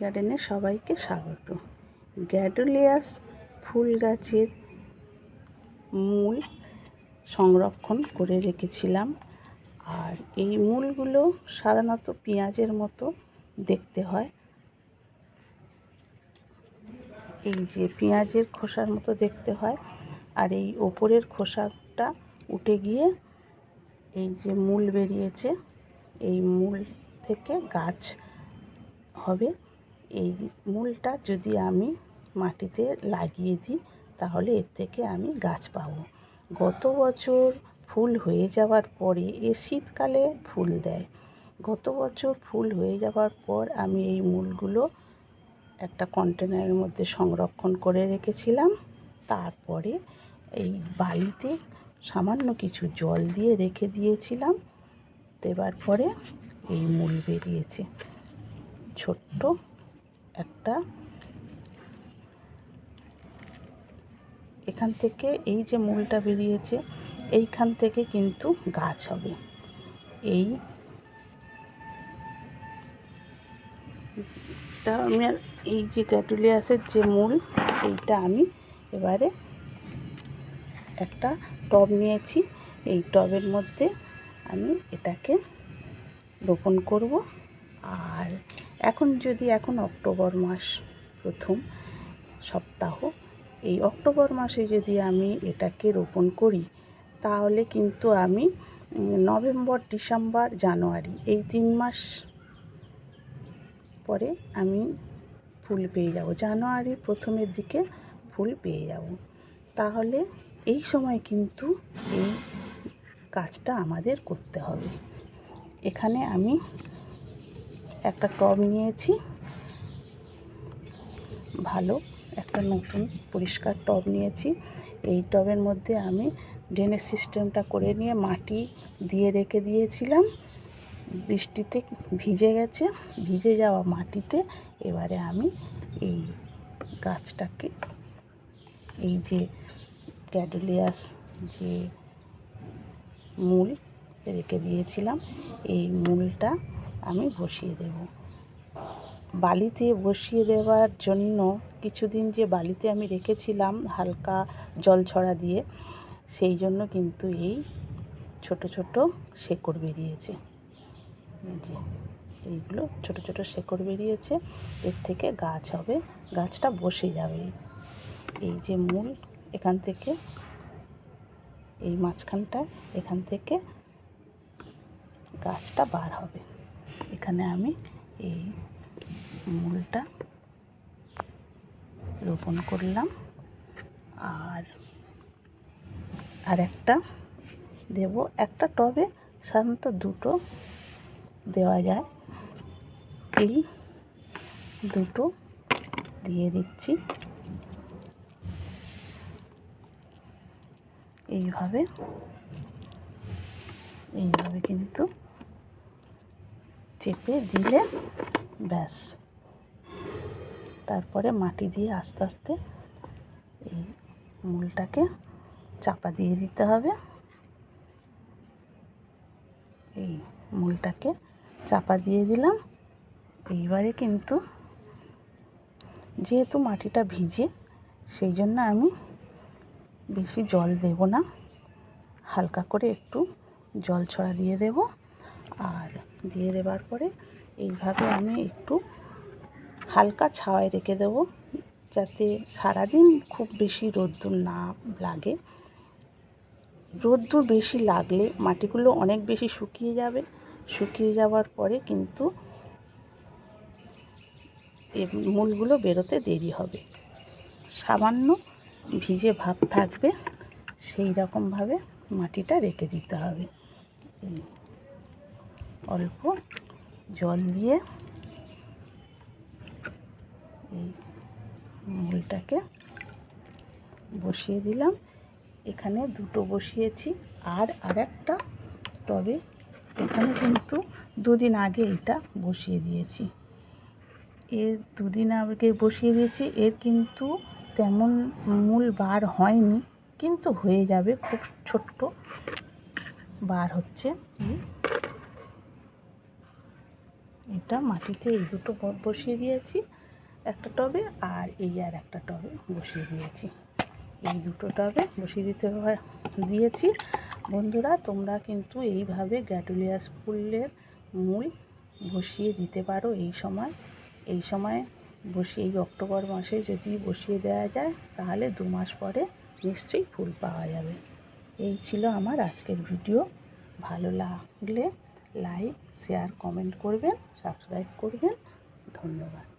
গার্ডেনে সবাইকে স্বাগত। গ্যাডোলিয়াস ফুল গাছের মূল সংরক্ষণ করে রেখেছিলাম। আর এই মূলগুলো সাধারণত পেঁয়াজের মতো দেখতে হয়। এই যে পেঁয়াজের খোসার মতো দেখতে হয়। আর এই ওপরের খোসাটা উঠে গিয়ে এই যে মূল বেরিয়েছে। এই মূল থেকে গাছ হবে। এই মূলটা যদি আমি মাটিতে লাগিয়ে দিই, তাহলে এর থেকে আমি গাছ পাবো। গত বছর ফুল হয়ে যাওয়ার পরে এ শীতকালে ফুল দেয়। গত বছর ফুল হয়ে যাওয়ার পর আমি এই মূলগুলো একটা কন্টেনারের মধ্যে সংরক্ষণ করে রেখেছিলাম। তারপরে এই বালিতে সামান্য কিছু জল দিয়ে রেখে দিয়েছিলাম। দেবার পরে এই মূল বেরিয়েছে। ছোট্ট একটা। এখান থেকে এই যে মূলটা বেরিয়েছে, এইখান থেকে কিন্তু গাছ হবে। এই আমি আর এই যে গ্যাটুলিয়াসের যে মূল, এইটা আমি এবারে একটা টব নিয়েছি। এই টবের মধ্যে আমি এটাকে রোপণ করব। আর এখন যদি এখন অক্টোবর মাস প্রথম সপ্তাহ, এই অক্টোবর মাসে যদি আমি এটাকে রোপণ করি, তাহলে কিন্তু আমি নভেম্বর, ডিসেম্বর, জানুয়ারি, এই তিন মাস পরে আমি ফুল পেয়ে যাব। জানুয়ারির প্রথমের দিকে ফুল পেয়ে যাব। তাহলে এই সময় কিন্তু এই কাজটা আমাদের করতে হবে। এখানে আমি একটা টব নিয়েছি। ভালো, একটা নতুন পরিষ্কার টব নিয়েছি। এই টবের মধ্যে আমি ড্রেনেজ সিস্টেমটা করে নিয়ে মাটি দিয়ে রেখে দিয়েছিলাম। বৃষ্টিতে ভিজে গেছে, ভিজে যাওয়া মাটিতে এবারে আমি এই গাছটাকে, এই যে ক্যাডোলিয়াস যে মূল রেখে দিয়েছিলাম। এই মূলটা আমি বসিয়ে দেব। বালিতে বসিয়ে দেওয়ার জন্য কিছুদিন যে বালিতে আমি রেখেছিলাম হালকা জল ছড়া দিয়ে, সেই জন্য কিন্তু এই ছোট ছোট শেকড় বেরিয়েছে। যে, এইগুলো ছোট ছোট শেকড় বেরিয়েছে, এর থেকে গাছ হবে, গাছটা বসে যাবে। এই যে মূল এখান থেকে, এই মাঝখানটা এখান থেকে গাছটা বার হবে। এখানে আমি এই মূলটা রোপণ করলাম। আর আর একটা দেব। একটা টবে সাধারণত দুটো দেওয়া যায়। এই দুটো দিয়ে দিচ্ছি। এইভাবে এইভাবে কিন্তু চেপে দিলে ব্যাস। তারপরে মাটি দিয়ে আস্তে আস্তে এই মূলটাকে চাপা দিয়ে দিতে হবে। এই মূলটাকে চাপা দিয়ে দিলাম। এইবারে কিন্তু যেহেতু মাটিটা ভিজে, সেই জন্য আমি বেশি জল দেব না। হালকা করে একটু জল ছড়া দিয়ে দেব। আর দিয়ে দেবার পরে এইভাবে আমি একটু হালকা ছাওয়ায় রেখে দেবো, যাতে সারাদিন খুব বেশি রোদ্দুর না লাগে। রোদ্দুর বেশি লাগলে মাটিগুলো অনেক বেশি শুকিয়ে যাবে। শুকিয়ে যাওয়ার পরে কিন্তু মূলগুলো বেরোতে দেরি হবে। সামান্য ভিজে ভাব থাকবে, সেই রকমভাবে মাটিটা রেখে দিতে হবে। অল্প জল দিয়ে এই মূলটাকে বসিয়ে দিলাম। এখানে দুটো বসিয়েছি। আর আরেকটা টবে এখানে কিন্তু দুদিন আগে এটা বসিয়ে দিয়েছি। এর দুদিন আগে বসিয়ে দিয়েছি। এর কিন্তু তেমন মূল বার হয়নি, কিন্তু হয়ে যাবে। খুব ছোট্ট বার হচ্ছে। এটা মাটিতে এই দুটো বসিয়ে দিয়েছি, একটা টবে আর এই আর একটা টবে বসিয়ে দিয়েছি। এই দুটো টবে বসিয়ে দিতে দিয়েছি। বন্ধুরা, তোমরা কিন্তু এইভাবে গ্যাডুলিয়াস ফুলের মূল বসিয়ে দিতে পারো এই সময়। এই সময় বসিয়ে, এই অক্টোবর মাসে যদি বসিয়ে দেওয়া যায়, তাহলে দু মাস পরে নিশ্চয়ই ফুল পাওয়া যাবে। এই ছিল আমার আজকের ভিডিও। ভালো লাগলে লাইক শেয়ার কমেন্ট করবেন সাবস্ক্রাইব করবেন। ধন্যবাদ।